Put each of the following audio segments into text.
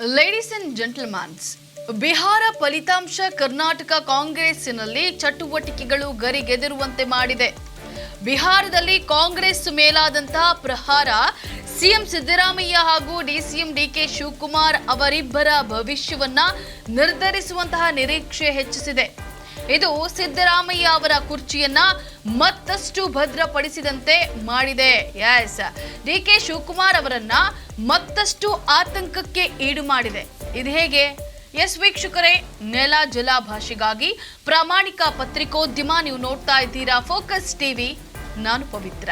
Ladies and ಜೆಂಟಲ್ಮ್ಯಾನ್ಸ್ Bihar ಫಲಿತಾಂಶ ಕರ್ನಾಟಕ ಕಾಂಗ್ರೆಸ್ಸಿನಲ್ಲಿ ಚಟುವಟಿಕೆಗಳು ಗರಿಗೆದರುವಂತೆ ಮಾಡಿದೆ. ಬಿಹಾರದಲ್ಲಿ ಕಾಂಗ್ರೆಸ್ ಮೇಲಾದಂತಹ ಪ್ರಹಾರ ಸಿಎಂ ಸಿದ್ದರಾಮಯ್ಯ ಹಾಗೂ ಡಿಸಿಎಂ ಡಿಕೆ ಶಿವಕುಮಾರ್ ಅವರಿಬ್ಬರ ಭವಿಷ್ಯವನ್ನ ನಿರ್ಧರಿಸುವಂತಹ ನಿರೀಕ್ಷೆ ಹೆಚ್ಚಿಸಿದೆ. ಇದು ಸಿದ್ದರಾಮಯ್ಯ ಅವರ ಕುರ್ಚಿಯನ್ನ ಮತ್ತಷ್ಟು ಭದ್ರಪಡಿಸಿದಂತೆ ಮಾಡಿದೆ. ಎಸ್ ಡಿ ಕೆ ಶಿವಕುಮಾರ್ ಅವರನ್ನ ಮತ್ತಷ್ಟು ಆತಂಕಕ್ಕೆ ಈಡು ಮಾಡಿದೆ. ಇದು ಹೇಗೆ? ಎಸ್ ವೀಕ್ಷಕರೇ, ನೆಲ ಜಲ ಭಾಷೆಗಾಗಿ ಪ್ರಾಮಾಣಿಕ ಪತ್ರಿಕೋದ್ಯಮ ನೀವು ನೋಡ್ತಾ ಇದ್ದೀರಾ? ಫೋಕಸ್ ಟಿವಿ ನಾನು ಪವಿತ್ರ.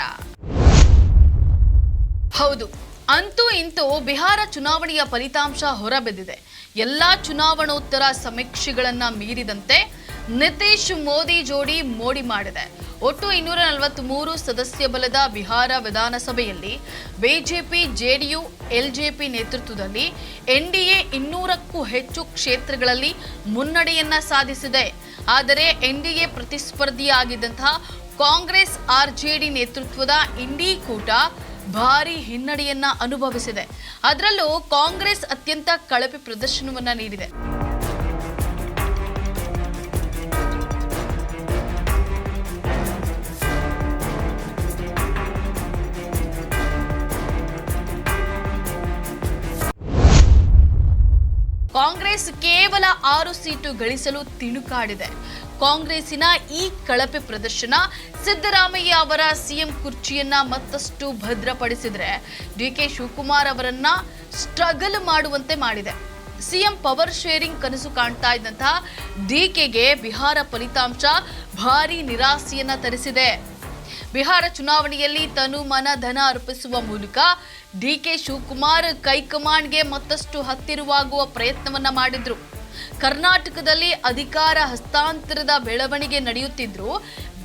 ಹೌದು, ಅಂತೂ ಇಂತೂ ಬಿಹಾರ ಚುನಾವಣೆಯ ಫಲಿತಾಂಶ ಹೊರಬಿದ್ದಿದೆ. ಎಲ್ಲಾ ಚುನಾವಣೋತ್ತರ ಸಮೀಕ್ಷೆಗಳನ್ನ ಮೀರಿದಂತೆ ನಿತೀಶ್ ಮೋದಿ ಜೋಡಿ ಮೋಡಿ ಮಾಡಿದೆ. ಒಟ್ಟು ಇನ್ನೂರ ನಲವತ್ಮೂರು ಸದಸ್ಯ ಬಲದ ಬಿಹಾರ ವಿಧಾನಸಭೆಯಲ್ಲಿ ಬಿಜೆಪಿ, ಜೆಡಿಯು, ಎಲ್ಜೆಪಿ ನೇತೃತ್ವದಲ್ಲಿ ಎನ್ಡಿಎ ಇನ್ನೂರಕ್ಕೂ ಹೆಚ್ಚು ಕ್ಷೇತ್ರಗಳಲ್ಲಿ ಮುನ್ನಡೆಯನ್ನ ಸಾಧಿಸಿದೆ. ಆದರೆ ಎನ್ಡಿಎ ಪ್ರತಿಸ್ಪರ್ಧಿಯಾಗಿದ್ದಂತಹ ಕಾಂಗ್ರೆಸ್, ಆರ್ಜೆಡಿ ನೇತೃತ್ವದ ಇಂಡಿ ಕೂಟ ಭಾರಿ ಹಿನ್ನಡೆಯನ್ನ ಅನುಭವಿಸಿದೆ. ಅದರಲ್ಲೂ ಕಾಂಗ್ರೆಸ್ ಅತ್ಯಂತ ಕಳಪೆ ಪ್ರದರ್ಶನವನ್ನ ನೀಡಿದೆ. ಕಾಂಗ್ರೆಸ್ ಕೇವಲ ಆರು ಸೀಟು ಗಳಿಸಲು ತಿಣುಕಾಡಿದೆ. ಕಾಂಗ್ರೆಸ್ಸಿನ ಈ ಕಳಪೆ ಪ್ರದರ್ಶನ ಸಿದ್ದರಾಮಯ್ಯ ಅವರ ಸಿಎಂ ಕುರ್ಚಿಯನ್ನ ಮತ್ತಷ್ಟು ಭದ್ರಪಡಿಸಿದ್ರೆ ಡಿಕೆ ಶಿವಕುಮಾರ್ ಅವರನ್ನ ಸ್ಟ್ರಗಲ್ ಮಾಡುವಂತೆ ಮಾಡಿದೆ. ಸಿಎಂ ಪವರ್ ಶೇರಿಂಗ್ ಕನಸು ಕಾಣ್ತಾ ಇದ್ದಂತಹ ಡಿಕೆಗೆ ಬಿಹಾರ ಫಲಿತಾಂಶ ಭಾರಿ ನಿರಾಸೆಯನ್ನ ತರಿಸಿದೆ. ಬಿಹಾರ ಚುನಾವಣೆಯಲ್ಲಿ ತನು ಮನ ಧನ ಅರ್ಪಿಸುವ ಮೂಲಕ ಡಿಕೆ ಶಿವಕುಮಾರ್ ಕೈಕಮಾಂಡ್ಗೆ ಮತ್ತಷ್ಟು ಹತ್ತಿರವಾಗುವ ಪ್ರಯತ್ನವನ್ನ ಮಾಡಿದ್ರು. ಕರ್ನಾಟಕದಲ್ಲಿ ಅಧಿಕಾರ ಹಸ್ತಾಂತರದ ಬೆಳವಣಿಗೆ ನಡೆಯುತ್ತಿದ್ರು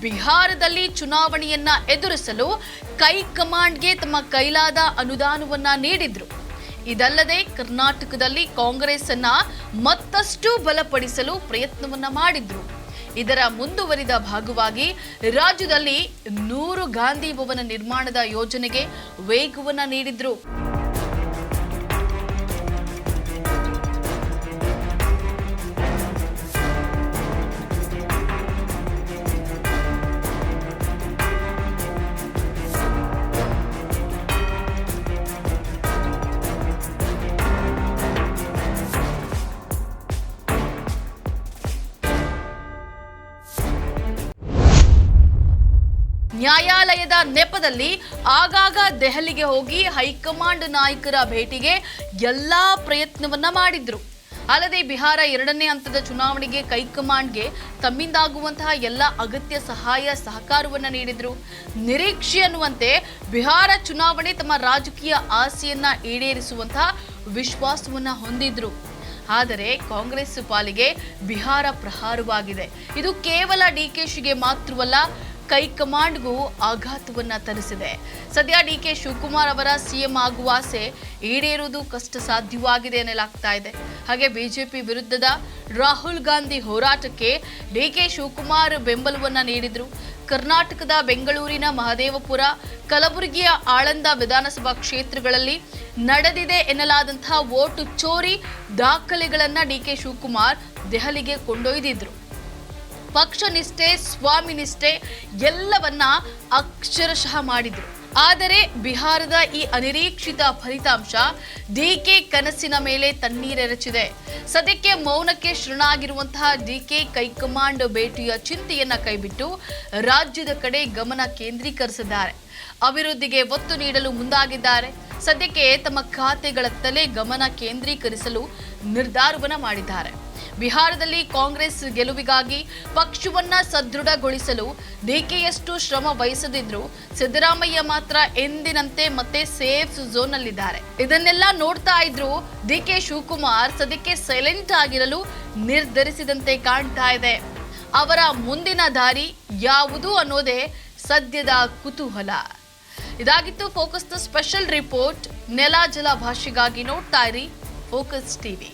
ಬಿಹಾರದಲ್ಲಿ ಚುನಾವಣೆಯನ್ನ ಎದುರಿಸಲು ಕೈಕಮಾಂಡ್ಗೆ ತಮ್ಮ ಕೈಲಾದ ಅನುದಾನವನ್ನ ನೀಡಿದ್ರು. ಇದಲ್ಲದೆ ಕರ್ನಾಟಕದಲ್ಲಿ ಕಾಂಗ್ರೆಸ್ ಅನ್ನ ಮತ್ತಷ್ಟು ಬಲಪಡಿಸಲು ಪ್ರಯತ್ನವನ್ನ ಮಾಡಿದ್ರು. ಇದರ ಮುಂದುವರಿದ ಭಾಗವಾಗಿ ರಾಜ್ಯದಲ್ಲಿ ನೂರು ಗಾಂಧಿ ಭವನ ನಿರ್ಮಾಣದ ಯೋಜನೆಗೆ ವೇಗವನ್ನ ನೀಡಿದ್ರು. ನ್ಯಾಯಾಲಯದ ನೆಪದಲ್ಲಿ ಆಗಾಗ ದೆಹಲಿಗೆ ಹೋಗಿ ಹೈಕಮಾಂಡ್ ನಾಯಕರ ಭೇಟಿಗೆ ಎಲ್ಲ ಪ್ರಯತ್ನವನ್ನ ಮಾಡಿದ್ರು. ಅಲ್ಲದೆ ಬಿಹಾರ ಎರಡನೇ ಹಂತದ ಚುನಾವಣೆಗೆ ಕೈಕಮಾಂಡ್ಗೆ ತಮ್ಮಿಂದಾಗುವಂತಹ ಎಲ್ಲ ಅಗತ್ಯ ಸಹಾಯ, ಸಹಕಾರವನ್ನ ನೀಡಿದ್ರು. ನಿರೀಕ್ಷೆ ಅನ್ನುವಂತೆ ಬಿಹಾರ ಚುನಾವಣೆ ತಮ್ಮ ರಾಜಕೀಯ ಆಸೆಯನ್ನ ಈಡೇರಿಸುವಂತಹ ವಿಶ್ವಾಸವನ್ನ ಹೊಂದಿದ್ರು. ಆದರೆ ಕಾಂಗ್ರೆಸ್ ಪಾಲಿಗೆ ಬಿಹಾರ ಪ್ರಹಾರವಾಗಿದೆ. ಇದು ಕೇವಲ ಡಿಕೆಶಿಗೆ ಮಾತ್ರವಲ್ಲ ಕೈಕಮಾಂಡ್ಗೂ ಆಘಾತವನ್ನ ತರಿಸಿದೆ. ಸದ್ಯ ಡಿ ಕೆ ಶಿವಕುಮಾರ್ ಅವರ ಸಿಎಂ ಆಗುವ ಆಸೆ ಈಡೇರುವುದು ಕಷ್ಟ ಸಾಧ್ಯವಾಗಿದೆ ಎನ್ನಲಾಗ್ತಾ ಇದೆ. ಹಾಗೆ ಬಿಜೆಪಿ ವಿರುದ್ಧದ ರಾಹುಲ್ ಗಾಂಧಿ ಹೋರಾಟಕ್ಕೆ ಡಿ ಕೆ ಶಿವಕುಮಾರ್ ಬೆಂಬಲವನ್ನ ನೀಡಿದ್ರು. ಕರ್ನಾಟಕದ ಬೆಂಗಳೂರಿನ ಮಹದೇವಪುರ, ಕಲಬುರಗಿಯ ಆಳಂದ ವಿಧಾನಸಭಾ ಕ್ಷೇತ್ರಗಳಲ್ಲಿ ನಡೆದಿದೆ ಎನ್ನಲಾದಂತಹ ವೋಟು ಚೋರಿ ದಾಖಲೆಗಳನ್ನ ಡಿಕೆ ಶಿವಕುಮಾರ್ ದೆಹಲಿಗೆ ಕೊಂಡೊಯ್ದಿದ್ರು. ಪಕ್ಷ ನಿಷ್ಠೆ, ಸ್ವಾಮಿ ನಿಷ್ಠೆ ಎಲ್ಲವನ್ನ ಅಕ್ಷರಶಃ ಮಾಡಿದ್ರು. ಆದರೆ ಬಿಹಾರದ ಈ ಅನಿರೀಕ್ಷಿತ ಫಲಿತಾಂಶ ಡಿ ಕೆ ಕನಸಿನ ಮೇಲೆ ತಣ್ಣೀರೆರಚಿದೆ. ಸದ್ಯಕ್ಕೆ ಮೌನಕ್ಕೆ ಶರಣಾಗಿರುವಂತಹ ಡಿಕೆ ಕೈಕಮಾಂಡ್ ಭೇಟಿಯ ಚಿಂತೆಯನ್ನ ಕೈಬಿಟ್ಟು ರಾಜ್ಯದ ಕಡೆ ಗಮನ ಕೇಂದ್ರೀಕರಿಸಿದ್ದಾರೆ. ಅಭಿವೃದ್ಧಿಗೆ ಒತ್ತು ನೀಡಲು ಮುಂದಾಗಿದ್ದಾರೆ. ಸದ್ಯಕ್ಕೆ ತಮ್ಮ ಖಾತೆಗಳತ್ತಲೇ ಗಮನ ಕೇಂದ್ರೀಕರಿಸಲು ನಿರ್ಧಾರವನ್ನ ಮಾಡಿದ್ದಾರೆ. ಬಿಹಾರದಲ್ಲಿ ಕಾಂಗ್ರೆಸ್ ಗೆಲುವಿಗಾಗಿ ಪಕ್ಷವನ್ನ ಸದೃಢಗೊಳಿಸಲು ಡಿಕೆಯಷ್ಟು ಶ್ರಮ ವಹಿಸದಿದ್ರು ಸಿದ್ದರಾಮಯ್ಯ ಮಾತ್ರ ಎಂದಿನಂತೆ ಮತ್ತೆ ಸೇಫ್ ಝೋನ್ ನಲ್ಲಿದ್ದಾರೆ ಇದನ್ನೆಲ್ಲ ನೋಡ್ತಾ ಇದ್ರು ಡಿಕೆ ಶಿವಕುಮಾರ್ ಸದ್ಯಕ್ಕೆ ಸೈಲೆಂಟ್ ಆಗಿರಲು ನಿರ್ಧರಿಸಿದಂತೆ ಕಾಣ್ತಾ ಇದೆ. ಅವರ ಮುಂದಿನ ದಾರಿ ಯಾವುದು ಅನ್ನೋದೇ ಸದ್ಯದ ಕುತೂಹಲ. ಇದಾಗಿತ್ತು ಫೋಕಸ್ನ ಸ್ಪೆಷಲ್ ರಿಪೋರ್ಟ್. ನೆಲ ಜಲ ಭಾಷೆಗಾಗಿ ನೋಡ್ತಾ ಇರಿ ಫೋಕಸ್ ಟಿವಿ.